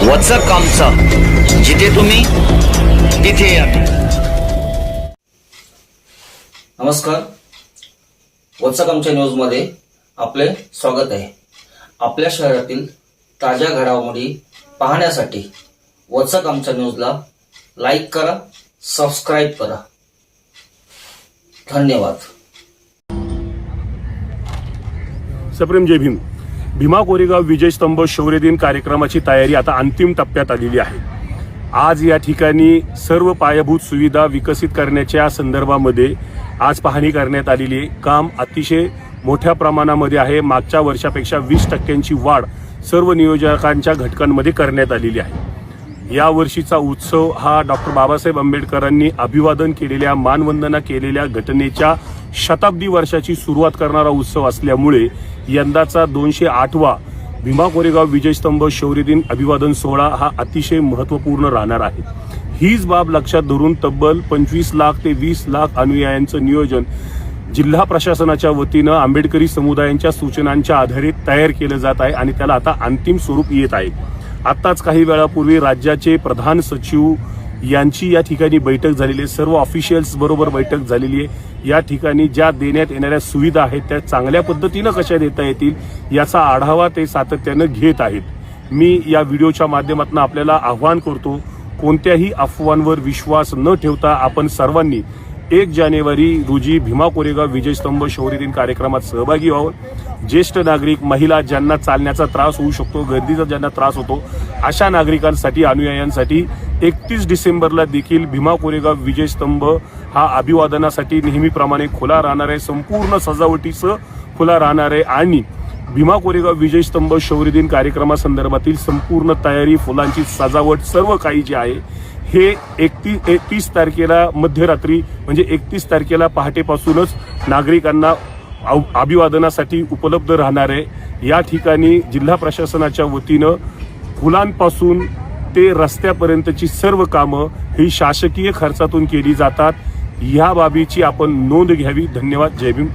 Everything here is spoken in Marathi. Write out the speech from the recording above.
वचक आमचं जिथे तुम्ही तिथे आम्ही नमस्कार. वत्सक आमच्या न्यूजमध्ये आपले स्वागत आहे. आपल्या शहरातील ताज्या घडामोडी पाहण्यासाठी वत्सक आमच्या न्यूजला लाईक करा सबस्क्राईब करा. धन्यवाद. सप्रेम जय भीम. भीमा कोरेगाव विजय स्तंभ शौर्य दिन कार्यक्रमाची तयारी आता अंतिम टप्प्यात आलेली आहे. आज या ठिकाणी सर्व पायाभूत सुविधा विकसित करण्याच्या संदर्भामध्ये आज पाहणी करण्यात आलेली आहे. काम अतिशय मोठ्या प्रमाणामध्ये आहे. मागच्या वर्षापेक्षा वीस टक्क्यांची वाढ सर्व नियोजकांच्या घटकांमध्ये करण्यात आलेली आहे. या वर्षीचा उत्सव हा डॉक्टर बाबासाहेब आंबेडकरांनी अभिवादन केलेल्या मानवंदना केलेल्या घटनेच्या शताब्दी वर्षाची सुरुवात करणारा उत्सव असल्यामुळे यंदाचा दोनशे आठवा भीमा कोरेगाव विजयस्तंभ शौर्य दिन अभिवादन सोहळा हा अतिशय महत्त्वपूर्ण राहणार आहे. हीच बाब लक्षात धरून तब्बल पंचवीस लाख ते वीस लाख अनुयायांचं नियोजन जिल्हा प्रशासनाच्या वतीनं आंबेडकरी समुदायांच्या सूचनांच्या आधारे तयार केलं जात आहे आणि त्याला आता अंतिम स्वरूप येत आहे. आत्ताच काही वेळापूर्वी राज्याचे प्रधान सचिव यांची या ठिकाणी बैठक झालेली आहे. सर्व ऑफिशियल्स बरोबर बैठक झालेली आहे. या ठिकाणी ज्या देण्यात येणाऱ्या सुविधा आहेत त्या चांगल्या पद्धतीनं कशा देता येतील याचा आढावा ते सातत्यानं घेत आहेत. मी या व्हिडिओच्या माध्यमातून आपल्याला आव्हान करतो कोणत्याही अफवांवर विश्वास न ठेवता आपण सर्वांनी एक जानेवारी रोजी भीमा कोरेगाव विजयस्तंभ शौर्य दिन कार्यक्रमात सहभागी व्हावं. ज्येष्ठ नागरिक महिला ज्यांना चालण्याचा त्रास होऊ शकतो गर्दीचा ज्यांना त्रास होतो अशा नागरिकांसाठी अनुयायांसाठी एकतीस डिसेंबरला देखील भीमा कोरेगाव विजयस्तंभ हा अभिवादनासाठी नेहमीप्रमाणे खुला राहणार आहे. संपूर्ण सजावटीचं खुला राहणार आहे. आणि भीमा कोरेगाव विजयस्तंभ शौर्य दिन कार्यक्रमासंदर्भातील संपूर्ण तयारी फुलांची सजावट सर्व काही जे आहे हे एकतीस एकतीस तारखेला मध्यरात्री म्हणजे एकतीस तारखेला पहाटेपासूनच नागरिकांना अव- अभिवादनासाठी उपलब्ध राहणार आहे. या ठिकाणी जिल्हा प्रशासनाच्या वतीनं फुलांपासून ते रस्त्यापर्यंतची सर्व कामं ही शासकीय खर्चातून केली जातात. या बाबीची आपण नोंद घ्यावी. धन्यवाद. जय भीम.